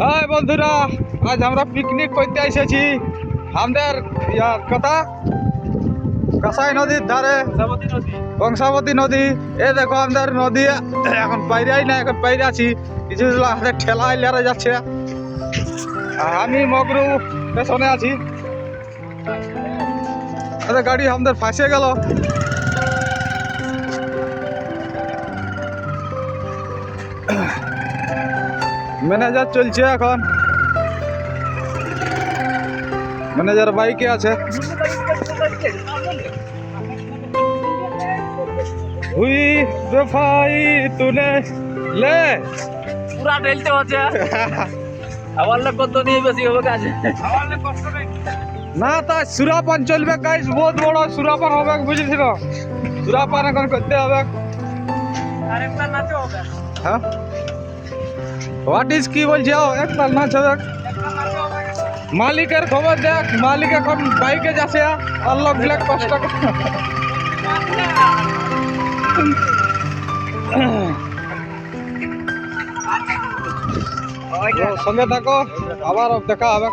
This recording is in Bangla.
হাই বন্ধুরা, আজ আমরা পিকনিক করতে এসেছি। আমাদের কথা, কাসাই নদীর ধারে, বংশাবতী নদী। এ দেখো, আমাদের নদী এখন বাইরেই না এখন বাইরে আছি। কিছু হাতে ঠেলা ইলারা যাচ্ছে। আমি মগরু পেছনে আছি। গাড়ি আমাদের ফাঁসে গেল। ম্যানেজার চলছে এখন। ম্যানেজার বাইকে আছে। হুই দফাই তুলে লে। পুরা ঢেলতে হচ্ছে। আমার লোক কত নিয়ে বেশি হবে কাজে? না তা সুরাপান চলবে গাইস বহুত বড় সুরাপান হবে বুঝেছিল সুরাপান এখন করতে হবে। আরেকটা নাচে। হবে হ্যাঁ? হোয়াট ইজ কি বলছে একটা নাচ হবে মালিকের খবর দেখ মালিক এখন বাইকে যাচ্ছে আল্লাহ ব্ল্যাক কষ্ট করে। ও, সঙ্গে থাকো আবার দেখা হবে